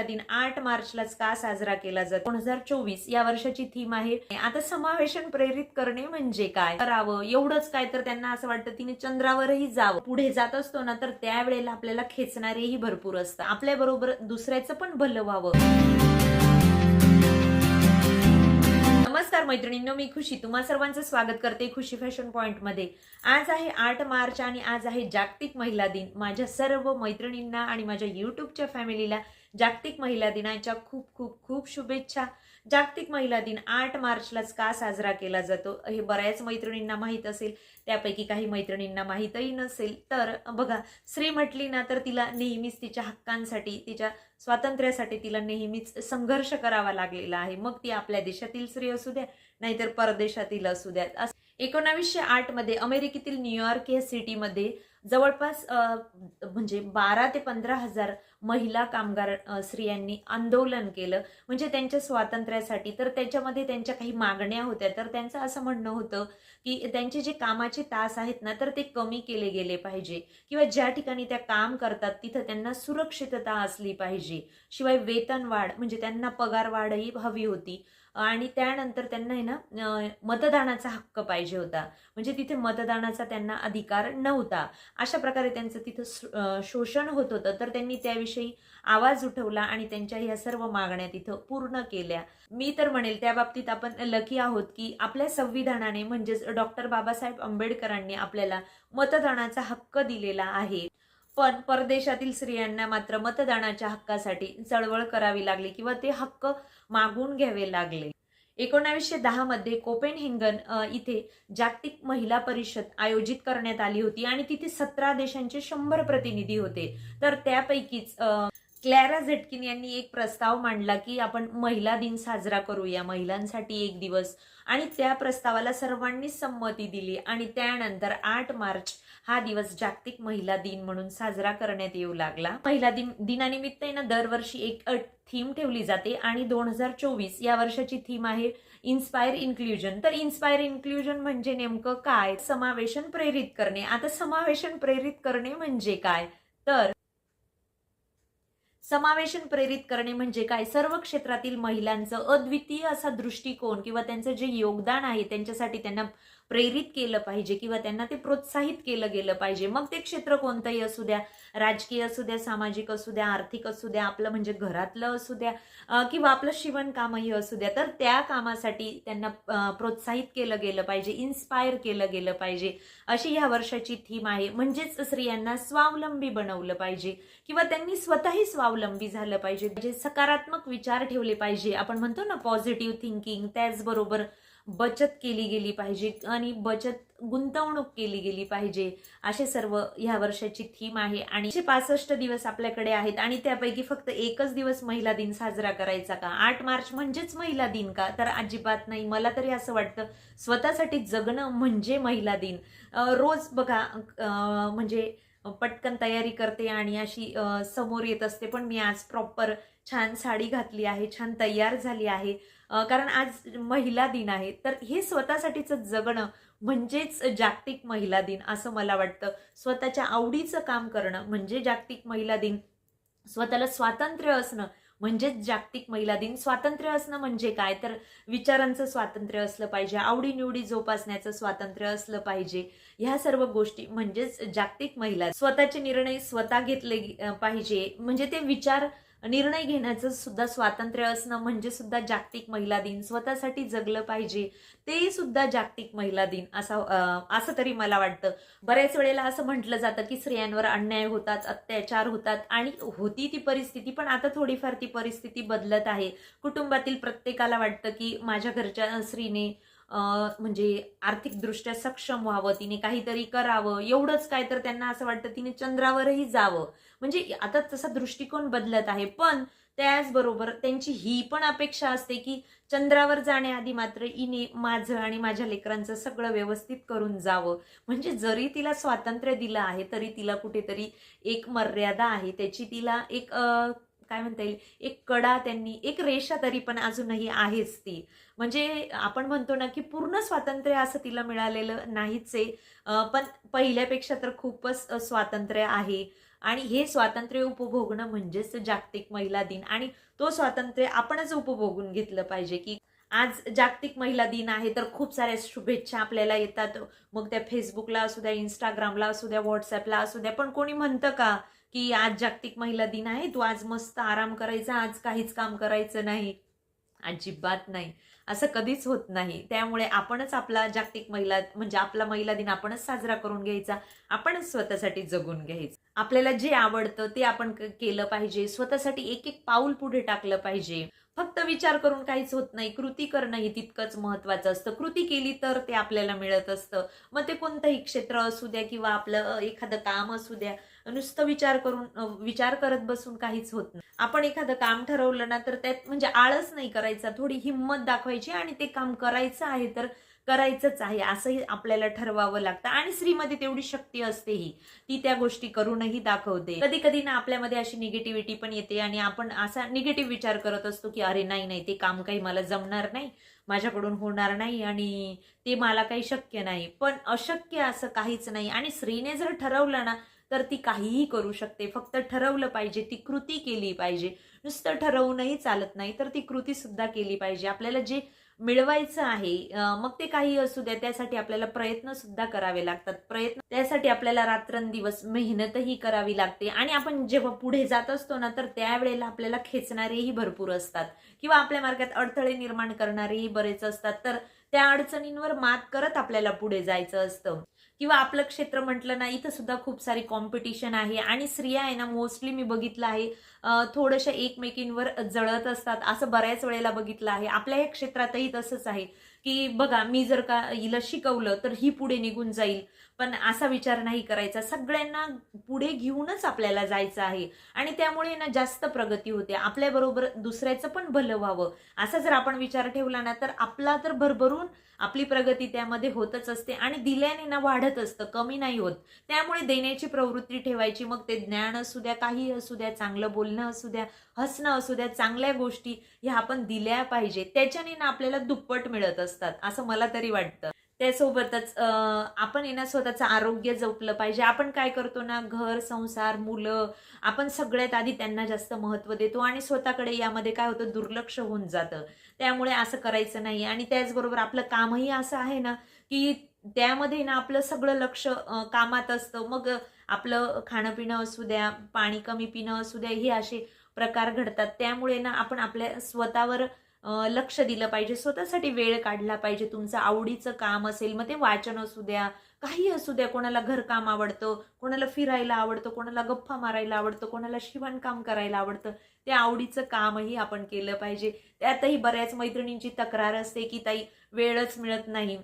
दिन आठ मार्चलाच का साजरा केला जातो? दोन हजार चोवीस या वर्षाची थीम आहे. आता समावेशन प्रेरित करणे म्हणजे काय? करावं एवढंच काय तर त्यांना असं वाटतं तिने चंद्रावरही जावं. पुढे जात असतो ना तर त्यावेळेला आपल्याला खेचणारेही भरपूर असतं आपल्या बरोबर दुसऱ्याचं पण भलं व्हावं. नमस्कार मैत्रिणींनो मी खुशी. तुम्हा सर्वांचं स्वागत करते खुशी फॅशन पॉइंटमध्ये आज आहे आठ मार्च आणि आज आहे जागतिक महिला दिन. माझ्या सर्व मैत्रिणींना आणि माझ्या युट्यूबच्या फॅमिलीला जागतिक महिला दिनाच्या खूप खूप खूप शुभेच्छा. जागतिक महिला दिन आठ मार्चलाच का साजरा केला जातो? हे बऱ्याच मैत्रिणींना माहीत असेल. त्यापैकी काही मैत्रिणींना माहीतही नसेल. तर बघा स्त्री म्हटली ना तर तिला नेहमीच तिच्या हक्कांसाठी तिच्या स्वातंत्र्यासाठी तिला नेहमीच संघर्ष करावा लागलेला आहे. मग ती आपल्या देशातील स्त्री असू द्या नाहीतर परदेशातील असू द्या. एकोणावीसशे आठमध्ये अमेरिकेतील न्यूयॉर्क या सिटीमध्ये जवळपास म्हणजे बारा ते पंधरा हजार महिला कामगार स्त्रियांनी आंदोलन केलं. म्हणजे त्यांच्या स्वातंत्र्यासाठी तर त्याच्यामध्ये त्यांच्या काही मागण्या होत्या. तर त्यांचं असं म्हणणं होतं की त्यांचे जे कामाचे तास आहेत ना तर ते कमी केले गेले पाहिजे. किंवा ज्या ठिकाणी त्या काम करतात तिथं त्यांना सुरक्षितता असली पाहिजे. शिवाय वेतन वाढ म्हणजे त्यांना पगार वाढही हवी होती. आणि त्यानंतर त्यांना आहे ना मतदानाचा हक्क पाहिजे होता. म्हणजे तिथे मतदानाचा त्यांना अधिकार नव्हता. अशा प्रकारे त्यांचं तिथं शोषण होत होतं. तर त्यांनी त्याविषयी आवाज उठवला आणि त्यांच्या ह्या सर्व मागण्या तिथं पूर्ण केल्या. मी तर म्हणेल त्या बाबतीत आपण लकी आहोत की आपल्या संविधानाने म्हणजेच डॉक्टर बाबासाहेब आंबेडकरांनी आपल्याला मतदानाचा हक्क दिलेला आहे. पण परदेशातील स्त्रियांना मात्र मतदानाच्या हक्कासाठी चळवळ करावी लागली किंवा ते हक्क मागून घ्यावे लागले. एकोणावीसशे दहा मध्ये कोपेनहेंगन इथे जागतिक महिला परिषद आयोजित करण्यात आली होती आणि तिथे सतरा देशांचे शंभर प्रतिनिधी होते. तर त्यापैकीच क्लॅरा झटकिन यांनी एक प्रस्ताव मांडला की आपण महिला दिन साजरा करूया महिलांसाठी एक दिवस. आणि त्या प्रस्तावाला सर्वांनी संमती दिली आणि त्यानंतर आठ मार्च हा दिवस जागतिक महिला दिन म्हणून साजरा करण्यात येऊ लागला. महिला दिन दिनानिमित्त आहे ना दरवर्षी एक थीम ठेवली जाते आणि दोन हजार चोवीस या वर्षाची थीम आहे इन्स्पायर इन्क्ल्युजन तर इन्स्पायर इन्क्ल्युजन म्हणजे नेमकं काय? समावेशन प्रेरित करणे. आता समावेशन प्रेरित करणे म्हणजे काय? तर समावेशन प्रेरित करणे म्हणजे काय? सर्व क्षेत्रातील महिलांचं अद्वितीय असा दृष्टिकोन किंवा त्यांचं जे योगदान आहे त्यांच्यासाठी त्यांना प्रेरित केलं पाहिजे किंवा त्यांना ते प्रोत्साहित केलं गेलं पाहिजे. मग ते क्षेत्र कोणतंही असू द्या राजकीय असू द्या सामाजिक असू द्या आर्थिक असू द्या आपलं म्हणजे घरातलं असू द्या किंवा आपलं शिवणकामही असू द्या तर त्या कामासाठी त्यांना प्रोत्साहित केलं गेलं पाहिजे इन्स्पायर केलं गेलं पाहिजे. अशी ह्या वर्षाची थीम आहे. म्हणजेच स्त्रियांना स्वावलंबी बनवलं पाहिजे किंवा त्यांनी स्वतःही स्वावलंबी झालं पाहिजे. म्हणजे सकारात्मक विचार ठेवले पाहिजे. आपण म्हणतो ना पॉझिटिव्ह थिंकिंग त्याचबरोबर बचत केली गेली पाहिजे आणि बचत गुंतवणूक केली गेली पाहिजे असे सर्व ह्या वर्षाची थीम आहे. आणि पासष्ट दिवस आपल्याकडे आहेत आणि त्यापैकी फक्त एकच दिवस महिला दिन साजरा करायचा का? आठ मार्च म्हणजेच महिला दिन का? तर अजिबात नाही. मला तरी असं वाटतं स्वतःसाठी जगणं म्हणजे महिला दिन. रोज बघा म्हणजे पटकन तयारी करते आणि अशी समोर येत असते पण मी आज प्रॉपर छान साडी घातली आहे छान तयार झाली आहे. कारण आज महिला दिन आहे तर हे स्वतःसाठीचं जगणं म्हणजेच जागतिक महिला दिन असं मला वाटतं. स्वतःच्या आवडीचं काम करणं म्हणजे जागतिक महिला दिन. स्वतःला स्वातंत्र्य असणं म्हणजेच जागतिक महिला दिन. स्वातंत्र्य असणं म्हणजे काय? तर विचारांचं स्वातंत्र्य असलं पाहिजे आवडीनिवडी जोपासण्याचं स्वातंत्र्य असलं पाहिजे. ह्या सर्व गोष्टी म्हणजेच जागतिक महिला. स्वतःचे निर्णय स्वतः घेतले पाहिजे. म्हणजे ते विचार निर्णय घेण्याचं सुद्धा स्वातंत्र्य असणं म्हणजे सुद्धा जागतिक महिला दिन. स्वतःसाठी जगलं पाहिजे ते सुद्धा जागतिक महिला दिन असा असं तरी मला वाटतं. बऱ्याच वेळेला असं म्हटलं जातं की स्त्रियांवर अन्याय होतात अत्याचार होतात आणि होती ती परिस्थिती पण आता थोडीफार ती परिस्थिती बदलत आहे. कुटुंबातील प्रत्येकाला वाटतं की माझ्या घरच्या स्त्रीने म्हणजे आर्थिकदृष्ट्या सक्षम व्हावं तिने काहीतरी करावं एवढंच काय तर त्यांना असं वाटतं तिने चंद्रावरही जावं. म्हणजे आता तसा दृष्टिकोन बदलत आहे. पण त्याचबरोबर त्यांची ही पण अपेक्षा असते की चंद्रावर जाण्याआधी मात्र इने माझं आणि माझ्या लेकरांचं सगळं व्यवस्थित करून जावं. म्हणजे जरी तिला स्वातंत्र्य दिलं आहे तरी तिला कुठेतरी एक मर्यादा आहे. त्याची तिला एक काय म्हणता येईल? एक कडा त्यांनी एक रेषा तरी पण अजूनही आहेच ती. म्हणजे आपण म्हणतो ना की पूर्ण स्वातंत्र्य असं तिला मिळालेलं नाहीच आहे. पण पहिल्यापेक्षा तर खूपच स्वातंत्र्य आहे. आणि हे स्वातंत्र्य उपभोगणं म्हणजेच जागतिक महिला दिन. आणि तो स्वातंत्र्य आपणच उपभोगून घेतलं पाहिजे की आज जागतिक महिला दिन आहे तर खूप साऱ्या शुभेच्छा आपल्याला येतात. मग त्या फेसबुकला असू द्या इंस्टाग्रामला असू द्या व्हॉट्सअपला असू द्या. पण कोणी म्हणतं का की आज जागतिक महिला दिन आहे तू आज मस्त आराम करायचा आज काहीच काम करायचं नाही. अजिबात नाही. असं कधीच होत नाही. त्यामुळे आपणच आपला जागतिक महिला म्हणजे आपला महिला दिन आपणच साजरा करून घ्यायचा. आपणच स्वतःसाठी जगून घ्यायचं. आपल्याला जे आवडतं ते आपण केलं पाहिजे. स्वतःसाठी एक एक पाऊल पुढे टाकलं पाहिजे. फक्त विचार करून काहीच होत नाही. कृती करणं हे तितकंच महत्वाचं असतं. कृती केली तर ते आपल्याला मिळत असतं. मग ते कोणतंही क्षेत्र असू द्या किंवा आपलं एखादं काम असू द्या नुसतं विचार करून विचार करत बसून काहीच होत नाही. आपण एखादं काम ठरवलं ना तर त्यात म्हणजे आळस नाही करायचा. थोडी हिंमत दाखवायची आणि ते काम करायचं आहे तर करायचंच आहे असंही आपल्याला ठरवावं लागतं. आणि स्त्रीमध्ये तेवढी शक्ती असते ही. ती त्या गोष्टी करूनही दाखवते. कधी कधी ना आपल्यामध्ये अशी निगेटिव्हिटी पण येते आणि आपण असा निगेटिव्ह विचार करत असतो की अरे नाही नाही ते काम काही मला जमणार नाही. माझ्याकडून होणार नाही आणि ते मला काही शक्य नाही. पण अशक्य असं काहीच नाही. आणि स्त्रीने जर ठरवलं ना तर ती काहीही करू शकते. फक्त ठरवलं पाहिजे ती कृती केली पाहिजे. नुसतं ठरवूनही चालत नाही तर ती कृती सुद्धा केली पाहिजे. आपल्याला जे मिळवायचं आहे मग ते काही असू द्या. त्यासाठी आपल्याला प्रयत्न सुद्धा करावे लागतात. प्रयत्न त्यासाठी आपल्याला रात्रंदिवस मेहनतही करावी लागते. आणि आपण जेव्हा पुढे जात असतो ना तर त्यावेळेला आपल्याला खेचणारेही भरपूर असतात. किंवा आपल्या मार्गात अडथळे निर्माण करणारेही बरेच असतात. तर त्या अडचणींवर मात करत आपल्याला पुढे जायचं असतं. किंवा आपलं क्षेत्र म्हटलं ना इथं सुद्धा खूप सारी कॉम्पिटिशन आहे. आणि स्त्रिया आहे ना मोस्टली मी बघितलं आहे थोडंशा एकमेकींवर जळत असतात. असं बऱ्याच वेळेला बघितलं आहे. आपल्या या क्षेत्रातही तसंच आहे. की बघा मी जर का हिला शिकवलं तर ही पुढे निघून जाईल. पण असा विचार नाही करायचा. सगळ्यांना पुढे घेऊनच आपल्याला जायचं आहे. आणि त्यामुळे ना जास्त प्रगती होते. आपल्याबरोबर दुसऱ्याचं पण भलं व्हावं. असा जर आपण विचार ठेवला ना तर आपला तर भरभरून आपली प्रगती त्यामध्ये होतच असते. आणि दिल्याने ना वाढत असतं. कमी नाही होत. त्यामुळे देण्याची प्रवृत्ती ठेवायची. मग ते ज्ञान असू द्या काही असू द्या चांगलं बोलणं असू द्या हसणं असू द्या चांगल्या गोष्टी ह्या आपण दिल्या पाहिजे. त्याच्याने ना आपल्याला दुप्पट मिळत असतं. असतात असं मला तरी वाटतं. त्यासोबतच आपण आहे ना स्वतःचं आरोग्य जपलं पाहिजे. आपण काय करतो ना घर संसार मुलं आपण सगळ्यात आधी त्यांना जास्त महत्त्व देतो आणि स्वतःकडे यामध्ये काय होतं दुर्लक्ष होऊन जातं. त्यामुळे असं करायचं नाही. आणि त्याचबरोबर आपलं कामही असं आहे ना की त्यामध्ये ना आपलं सगळं लक्ष कामात असतं. मग आपलं खाणं पिणं असू द्या पाणी कमी पिणं असू द्या हे असे प्रकार घडतात. त्यामुळे ना आपण आपल्या स्वतःवर लक्ष दिलं पाहिजे स्वतःसाठी वेळ काढला पाहिजे तुमचं आवडीचं काम असेल मग ते वाचन असू द्या काही असू द्या कोणाला घरकाम आवडतं कोणाला फिरायला आवडतं कोणाला गप्पा मारायला आवडतं कोणाला शिवणकाम करायला आवडतं ते आवडीचं कामही आपण केलं पाहिजे. त्यातही बऱ्याच मैत्रिणींची तक्रार असते की ताई वेळच मिळत नाही.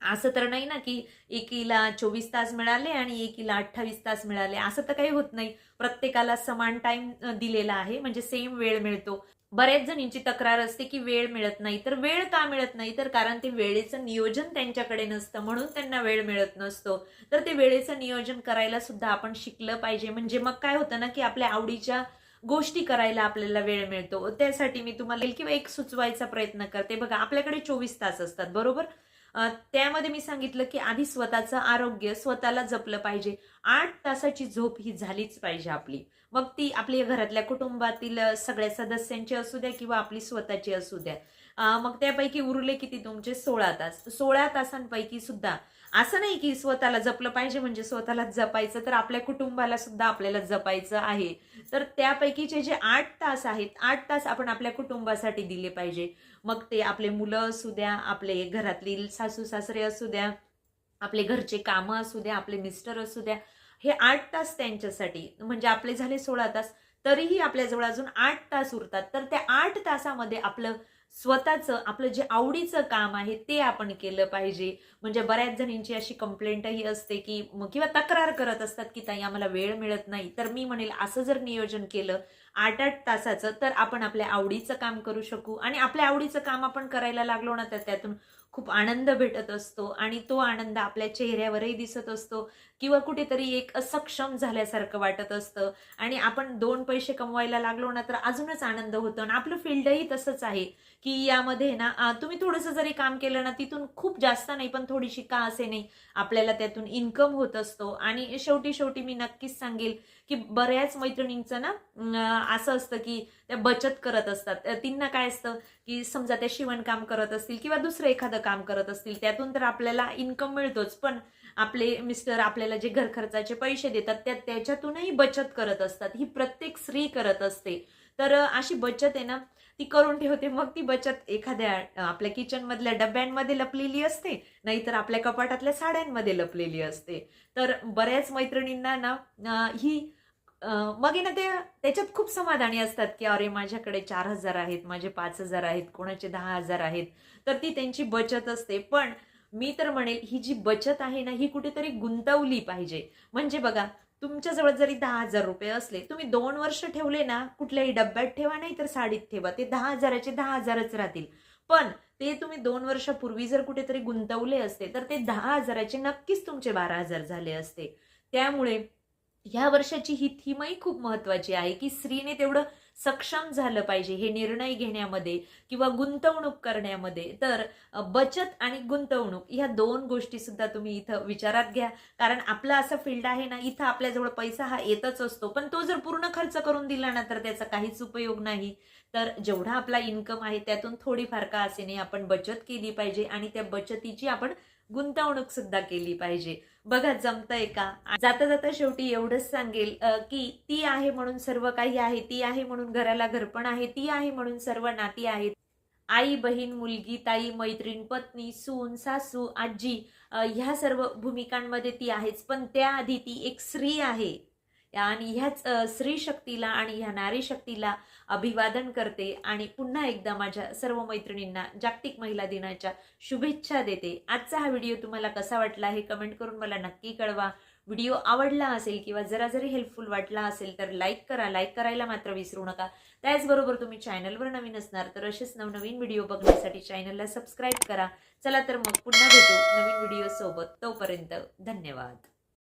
असं तर नाही ना की एकीला चोवीस तास मिळाले आणि एकीला अठ्ठावीस तास मिळाले. असं तर काही होत नाही. प्रत्येकाला समान टाइम दिलेला आहे म्हणजे सेम वेळ मिळतो. बऱ्याच जणींची तक्रार असते की वेळ मिळत नाही. तर वेळ का मिळत नाही? तर कारण ते वेळेचं नियोजन त्यांच्याकडे नसतं म्हणून त्यांना वेळ मिळत नसतो. तर ते वेळेचं नियोजन करायला सुद्धा आपण शिकलं पाहिजे. म्हणजे मग काय होतं ना की आपल्या आवडीच्या गोष्टी करायला आपल्याला वेळ मिळतो. त्यासाठी मी तुम्हाला किंवा एक सुचवायचा प्रयत्न करते. बघा आपल्याकडे चोवीस तास असतात बरोबर? त्यामध्ये मी सांगितलं की आधी स्वतःचं आरोग्य स्वतःला जपलं पाहिजे. आठ तासाची झोप ही झालीच पाहिजे आपली. मग ती आपल्या घरातल्या कुटुंबातील सगळ्या सदस्यांची असू द्या किंवा आपली स्वतःची असू द्या. मग त्यापैकी उरले किती तुमचे? सोळा तास. सोळा तासांपैकी सुद्धा असं नाही की स्वतःला जपलं पाहिजे म्हणजे स्वतःला जपायचं तर आपल्या कुटुंबाला सुद्धा आपल्याला जपायचं आहे. तर त्यापैकीचे जे आठ तास आहेत आठ तास आपण आपल्या कुटुंबासाठी दिले पाहिजे. मग ते आपले मुलं असू द्या आपले घरातली सासू सासरे असू द्या आपले घरचे कामं असू द्या आपले मिस्टर असू द्या हे आठ तास त्यांच्यासाठी म्हणजे आपले झाले सोळा तास तरीही आपल्याजवळ अजून आठ तास उरतात. तर त्या आठ तासामध्ये आपलं स्वतःचं आपलं जे आवडीचं काम आहे ते आपण केलं पाहिजे. म्हणजे बऱ्याच जणींची अशी कंप्लेंटही असते की किंवा तक्रार करत असतात की ताई आम्हाला वेळ मिळत नाही. तर मी म्हणेल असं जर नियोजन केलं आठ आठ तासाचं तर आपण आपल्या आवडीचं काम करू शकू. आणि आपल्या आवडीचं काम आपण करायला लागलो ना तर त्यातून खूप आनंद भेटत असतो आणि तो आनंद आपल्या चेहऱ्यावरही दिसत असतो किंवा कुठेतरी एक सक्षम झाल्यासारखं वाटत असतं. आणि आपण दोन पैसे कमवायला लागलो ना तर अजूनच आनंद होतो आणि आपलं फील्डही तसंच आहे की यामध्ये ना तुम्ही थोडंसं जरी काम केलं ना तिथून खूप जास्त नाही पण थोडीशी का असे नाही आपल्याला त्यातून इन्कम होत असतो. आणि शेवटी शेवटी मी नक्कीच सांगेल की बऱ्याच मैत्रिणींचं ना असं असतं की त्या बचत करत असतात. अं, त्यांना काय असतं की समजा त्या शिवणकाम करत असतील किंवा दुसरं एखादं काम करत असतील त्यातून तर आपल्याला इन्कम मिळतोच. पण आपले मिस्टर आपल्याला जे घर खर्चाचे पैसे देतात त्या त्याच्यातूनही बचत करत असतात. ही प्रत्येक स्त्री करत असते. तर अशी बचत आहे ना ती करून ठेवते. मग ती बचत एखाद्या आपल्या किचन मधल्या डब्यांमध्ये लपलेली असते नाहीतर आपल्या कपाटातल्या साड्यांमध्ये लपलेली असते. तर बऱ्याच मैत्रिणींना ना ही मग ना ते त्याच्यात खूप समाधानी असतात की अरे माझ्याकडे चार हजार आहेत माझे पाच हजार आहेत कोणाचे दहा हजार आहेत तर ती त्यांची बचत असते. पण मी तर म्हणेल ही जी बचत आहे ना ही कुठेतरी गुंतवली पाहिजे. म्हणजे बघा तुमच्याजवळ जरी दहा हजार रुपये असले तुम्ही दोन वर्ष ठेवले ना कुठल्याही डब्यात ठेवा नाही तर साडीत ठेवा. ते दहा हजाराचे दहा हजारच राहतील. पण ते तुम्ही दोन वर्षापूर्वी जर कुठेतरी गुंतवले असते तर ते दहा हजाराचे नक्कीच तुमचे बारा हजार झाले असते. त्यामुळे ह्या वर्षाची ही थीमही खूप महत्वाची आहे की स्त्रीने तेवढं सक्षम झालं पाहिजे हे निर्णय घेण्यामध्ये किंवा गुंतवणूक करण्यामध्ये. तर बचत आणि गुंतवणूक ह्या दोन गोष्टी सुद्धा तुम्ही इथं विचारात घ्या. कारण आपलं असं फील्ड आहे ना इथं आपल्याजवळ पैसा हा येतच असतो. पण तो जर पूर्ण खर्च करून दिला ना तर त्याचा काहीच उपयोग नाही. तर जेवढा आपला इन्कम आहे त्यातून थोडीफार का असे नाही आपण बचत केली पाहिजे आणि त्या बचतीची आपण गुंतवणूक सुद्धा केली पाहिजे. बघा जमतंय का? जाता जाता शेवटी एवढंच सांगेल की ती आहे म्हणून सर्व काही आहे ती आहे म्हणून घराला घरपण आहे ती आहे म्हणून सर्व नाती आहेत. आई बहीण मुलगी ताई मैत्रीण पत्नी सून सासू आजी ह्या सर्व भूमिकांमध्ये ती आहेच पण त्याआधी ती एक स्त्री आहे. आणि ह्याच स्त्रीशक्तीला स्त्री शक्तीला आणि ह्या नारी शक्तीला अभिवादन करते आणि पुन्हा एकदा माझ्या सर्व मैत्रिणींना जागतिक महिला दिनाच्या शुभेच्छा देते. आजचा हा व्हिडिओ तुम्हाला कसा वाटला हे कमेंट करून मला नक्की कळवा. व्हिडिओ आवडला असेल किंवा जरा जरी हेल्पफुल वाटला असेल तर लाईक करा. लाईक करायला मात्र विसरू नका. त्याचबरोबर तुम्ही चॅनलवर नवीन असणार तर असेच नवनवीन व्हिडिओ बघण्यासाठी चॅनलला सबस्क्राईब करा. चला तर मग पुन्हा भेटू नवीन व्हिडिओसोबत. तोपर्यंत धन्यवाद.